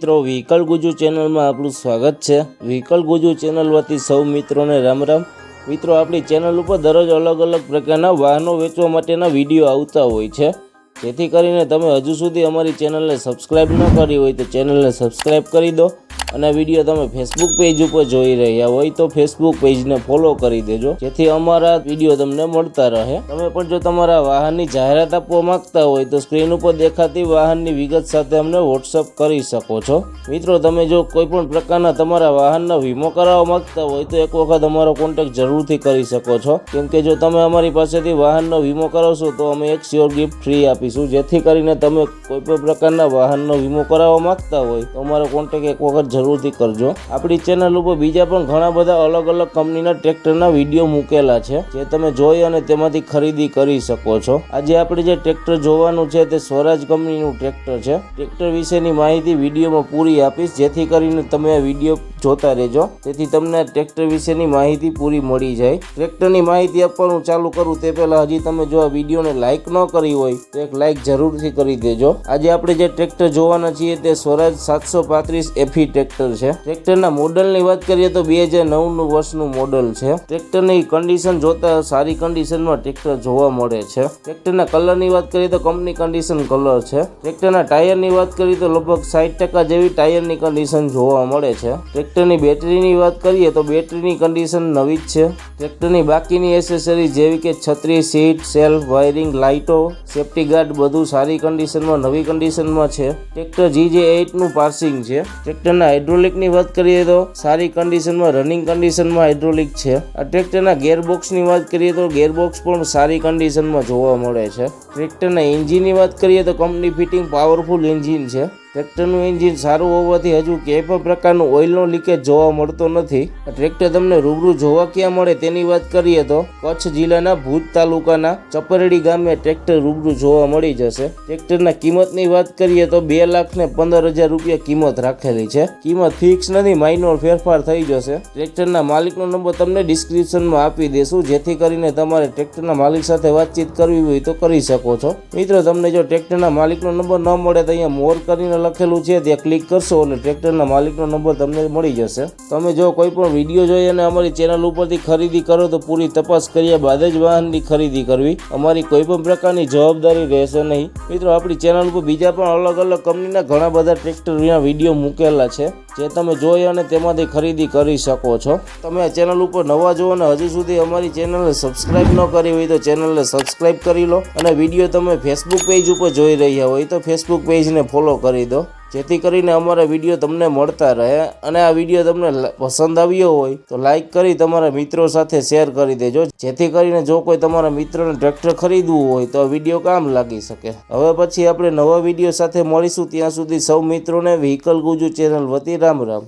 મિત્રો વ્હીકલ ગુજુ ચેનલમાં આપણું સ્વાગત છે. વ્હીકલ ગુજુ ચેનલ વતી સૌ મિત્રોને રામ રામ. મિત્રો, આપણી ચેનલ ઉપર દરરોજ અલગ અલગ પ્રકારના વાહનો વેચવા માટેના વીડિયો આવતા હોય છે. જેથી કરીને તમે હજુ સુધી અમારી ચેનલને સબસ્ક્રાઈબ ન કરી હોય તો ચેનલને સબસ્ક્રાઈબ કરી દો. અને વીડિયો તમે ફેસબુક પેજ ઉપર જોઈ રહ્યા હોય તો ફેસબુક પેજને ફોલો કરી દેજો. જેથી અમારા વીડિયો તમને મળતા રહે. તમે પણ જો તમારા વાહનની જાહેરાત આપવા માંગતા હોય તો સ્ક્રીન ઉપર દેખાતી વાહનની વિગત સાથે અમને વોટ્સઅપ કરી શકો છો. મિત્રો, તમે જો કોઈ પણ પ્રકારના તમારા વાહનનો વીમો કરાવવા માંગતા હોય તો એક વખત અમારો કોન્ટેક્ટ જરૂરથી કરી શકો છો. કેમ કે જો તમે અમારી પાસેથી વાહનનો વીમો કરાવશો તો અમે એક શ્યોર ગિફ્ટ ફ્રી આપીશું. જેથી કરીને તમે કોઈ પણ પ્રકારના વાહનનો વીમો કરાવવા માંગતા હોય તો અમારો કોન્ટેક્ટ એક વખત જરૂરથી કરજો. આપણી ચેનલ ઉપર બીજા પણ ઘણા બધા અલગ અલગ કંપનીના ટ્રેક્ટરના વીડિયો મૂકેલા છે, જે તમે જોઈ અને તેમાંથી ખરીદી કરી શકો છો. આજે આપણે જે ટ્રેક્ટર જોવાનું છે તે સ્વરાજ કંપનીનું ટ્રેક્ટર છે. ટ્રેક્ટર વિશેની માહિતી વિડીયોમાં પૂરી આપીશ, જેથી કરીને તમે આ વીડિયો જોતા રહેજો. તેથી તમને ટ્રેક્ટર વિશેની માહિતી પૂરી મળી જાય. ટ્રેક્ટરની માહિતી આપવાનું ચાલુ કરું તે પહેલાં હજી તમે જો આ વિડીયોને લાઇક ન કરી હોય, તો એક લાઇક જરૂરથી કરી દેજો. આજે આપણે જે ટ્રેક્ટર જોવાના છીએ તે સ્વરાજ સાતસો પાંત્રીસ એફી ટ્રેક્ટર છે. ટ્રેક્ટરના મોડલની વાત કરીએ તો બે હજાર નવનું વર્ષનું મોડલ છે. ટ્રેક્ટરની કન્ડિશન જોતા સારી કન્ડિશનમાં ટ્રેક્ટર જોવા મળે છે. ટ્રેક્ટરના કલરની વાત કરીએ તો કંપની કન્ડિશન કલર છે. ટ્રેક્ટરના ટાયરની વાત કરીએ તો લગભગ સાઠ ટકા જેવી ટાયરની કન્ડિશન જોવા મળે છે. ટ્રેક્ટરની બેટરીની વાત કરીએ તો બેટરીની કન્ડિશન નવી જ છે. ટ્રેક્ટરની બાકીની એસેસરી જેવી કે છત્રી સીટ સેલ્ફ વાયરિંગ લાઇટો સેફ્ટી ગાર્ડ બધું સારી કન્ડિશનમાં નવી કન્ડિશનમાં છે. ટ્રેક્ટર જી જે એઇટનું પાર્સિંગ છે. ટ્રેક્ટરના હાઇડ્રોલિકની વાત કરીએ તો સારી કન્ડિશનમાં રનિંગ કન્ડિશનમાં હાઇડ્રોલિક છે. આ ટ્રેક્ટરના ગેરબોક્સની વાત કરીએ તો ગેરબોક્સ પણ સારી કન્ડિશનમાં જોવા મળે છે. ટ્રેક્ટરના એન્જિનની વાત કરીએ તો કંપની ફિટિંગ પાવરફુલ એન્જિન છે. ટ્રેક્ટરનું એન્જિન સારું હોવાથી હજુ ક્યાંય પણ પ્રકારનું ઓઇલનો લીકેજ જોવા મળતો નથી. ટ્રેક્ટર તમને રૂબરૂ જોવા ક્યાં મળે તેની વાત કરીએ તો કચ્છ જિલ્લાના ભુજ તાલુકાના ચપરેડી ગામે ટ્રેક્ટર રૂબરૂ જોવા મળી જશે. ટ્રેક્ટરના કિંમતની વાત કરીએ તો બે લાખ ને પંદર હજાર રૂપિયા કિંમત રાખેલી છે. કિંમત ફિક્સ નથી માઇનોર ફેરફાર થઈ જશે. ટ્રેક્ટરના માલિકનો નંબર તમને ડિસ્ક્રિપ્શનમાં આપી દેશું, જેથી કરીને તમારે ટ્રેક્ટરના માલિક સાથે વાતચીત કરવી હોય તો કરી શકો છો. મિત્રો, તમને જો ટ્રેક્ટરના માલિકનો નંબર ન મળે તો અહીંયા મોર કરીને લખેલું છે ત્યાં ક્લિક કરશો અને ટ્રેક્ટરના માલિકનો નંબર તમને મળી જશે. તમે જો કોઈ પણ વીડિયો જોઈ અને અમારી ચેનલ ઉપરથી ખરીદી કરો તો પૂરી તપાસ કર્યા બાદ જ વાહનની ખરીદી કરવી. અમારી કોઈ પણ પ્રકારની જવાબદારી રહેશે નહીં. મિત્રો, આપણી ચેનલ ઉપર બીજા પણ અલગ અલગ કંપનીના ઘણા બધા ટ્રેક્ટરના વીડિયો મૂકેલા છે, જે તમે જોઈ અને તેમાંથી ખરીદી કરી શકો છો. તમે આ ચેનલ ઉપર નવા જો અને હજુ સુધી અમારી ચેનલને સબસ્ક્રાઇબ ન કરી હોય તો ચેનલને સબસ્ક્રાઇબ કરી લો અને વીડિયો તમે ફેસબુક પેજ ઉપર જોઈ રહ્યા હોય તો ફેસબુક પેજને ફોલો કરી દો. જેથી કરીને અમારા વીડિયો તમને મળતા રહે અને આ વીડિયો તમને પસંદ આવ્યો હોય તો લાઇક કરી તમારા મિત્રો સાથે શેર કરી દેજો. જેથી કરીને જો કોઈ તમારા મિત્રોને ટ્રેક્ટર ખરીદવું હોય તો આ વીડિયો કામ લાગી શકે. હવે પછી આપણે નવા વીડિયો સાથે મળીશું. ત્યાં સુધી સૌ મિત્રોને વ્હીકલ ગુજુ ચેનલ વતી રામ રામ.